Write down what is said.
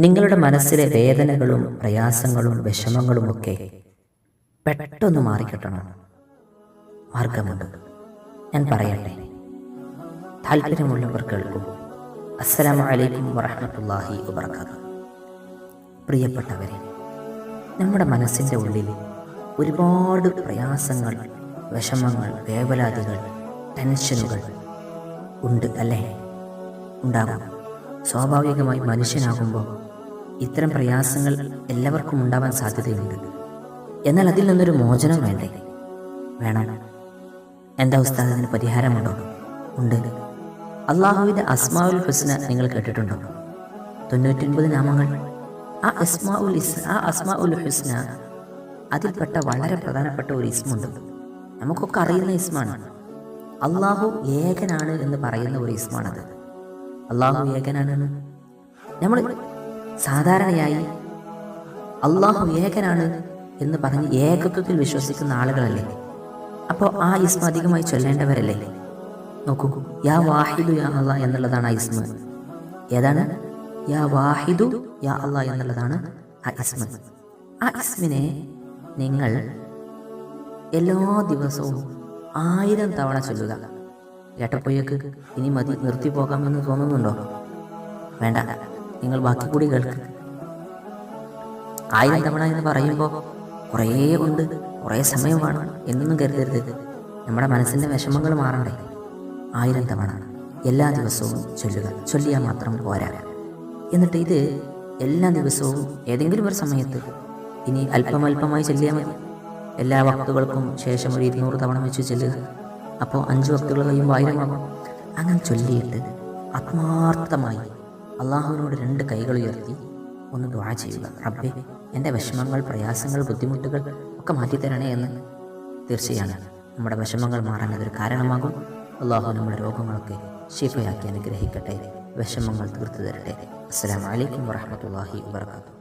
നിങ്ങളുടെ മനസ്സിലെ വേദനകളും പ്രയാസങ്ങളും വിഷമങ്ങളുമൊക്കെ പെട്ടെന്ന് മാറിക്കിട്ടണം. മാർഗമുണ്ട്. ഞാൻ പറയട്ടെ. താല്പര്യമുള്ളവർ കേൾക്കും. അസ്സലാമലൈക്കും വറഹമത്തല്ലാഹി വബർക്കാത്തു പ്രിയപ്പെട്ടവരെ നമ്മുടെ മനസ്സിന്റെ ഉള്ളിൽ ഒരുപാട് പ്രയാസങ്ങൾ വിഷമങ്ങൾ വേവലാതികൾ ടെൻഷനുകൾ ഉണ്ട് അല്ലേ? ഉണ്ടാകും. സ്വാഭാവികമായി മനുഷ്യനാകുമ്പോൾ ഇത്തരം പ്രയാസങ്ങൾ എല്ലാവർക്കും ഉണ്ടാവാൻ സാധ്യതയുണ്ട്. എന്നാൽ അതിൽ നിന്നൊരു മോചനം വേണ്ടേ? വേണം. എന്താ ഉസ്താദ് പരിഹാരമുണ്ടോ? ഉണ്ട്. അള്ളാഹുവിന്റെ അസ്മാവുൽ ഹുസ്ന നിങ്ങൾ കേട്ടിട്ടുണ്ടോ? തൊണ്ണൂറ്റൊൻപത് നാമങ്ങൾ. ആ അസ്മാഉൽ ഇസ് ആ അസ്മാ ഉൽ ഹുസ്ന അതിൽപ്പെട്ട വളരെ പ്രധാനപ്പെട്ട ഒരു ഇസ്മുണ്ട്. നമുക്കൊക്കെ അറിയുന്ന ഇസ്മാണ്. അള്ളാഹു ഏകനാണ് എന്ന് പറയുന്ന ഒരു ഇസ്മാണത്. അള്ളാഹു ഏകനാണെന്ന് നമ്മൾ സാധാരണയായി അള്ളാഹു ഏകനാണ് എന്ന് പറഞ്ഞ് ഏകത്വത്തിൽ വിശ്വസിക്കുന്ന ആളുകളല്ലേ? അപ്പോൾ ആ ഇസ്മ അധികമായി ചൊല്ലേണ്ടവരല്ലേ? നോക്കൂ യാ വാഹിദു യാ അള്ളാ എന്നുള്ളതാണ് ആ ഇസ്മ. ഏതാണ്? യാ വാഹിദു യാ അള്ളാ എന്നുള്ളതാണ് ആ ഇസ്മ. ആ ഇസ്മിനെ നിങ്ങൾ എല്ലാ ദിവസവും ആയിരം തവണ ചൊല്ലുക. കേട്ടപ്പോയേക്ക് ഇനി മതി നിർത്തി പോകാമെന്ന് തോന്നുന്നുണ്ടോ? വേണ്ട. നിങ്ങൾ ബാക്കി കൂടി കേൾക്ക്. ആയിരം തവണ എന്ന് പറയുമ്പോൾ കുറേ ഉണ്ട് കുറേ സമയം വേണം എന്നൊന്നും കരുതരുത്. നമ്മുടെ മനസ്സിന്റെ വിഷമങ്ങൾ മാറണ്ടേ. ആയിരം തവണ എല്ലാ ദിവസവും ചൊല്ലുക. ചൊല്ലിയാൽ മാത്രം പോരാ. എന്നിട്ട് ഇത് എല്ലാ ദിവസവും ഏതെങ്കിലും ഒരു സമയത്ത് ഇനി അല്പം അല്പമായി ചൊല്ലിയാൽ മതി. എല്ലാ വക്തുകൾക്കും ശേഷം ഒരു ഇരുന്നൂറ് തവണ വെച്ച് ചെല്ലുക. അപ്പോൾ അഞ്ച് വക്തുകൾ കഴിയുമ്പോൾ ആയിരമാകും അങ്ങനെ ചൊല്ലിയിട്ട് ആത്മാർത്ഥമായി അള്ളാഹുവിനോട് രണ്ട് കൈകൾ ഉയർത്തി ഒന്ന് ദ്വാ ചെയ്യുക. റബ്ബെ എന്റെ വിഷമങ്ങൾ പ്രയാസങ്ങൾ ബുദ്ധിമുട്ടുകൾ ഒക്കെ മാറ്റിത്തരണേ എന്ന് തീർച്ചയാണ്. നമ്മുടെ വിഷമങ്ങൾ മാറാൻ അതൊരു കാരണമാകും. അള്ളാഹു നമ്മുടെ രോഗങ്ങളൊക്കെ ശിഫയാക്കി അനുഗ്രഹിക്കട്ടെ. വിഷമങ്ങൾ തീർത്തു തരട്ടെ അസ്സാം വലൈക്കും വാഹമത്തല്ലാഹി വാത്തു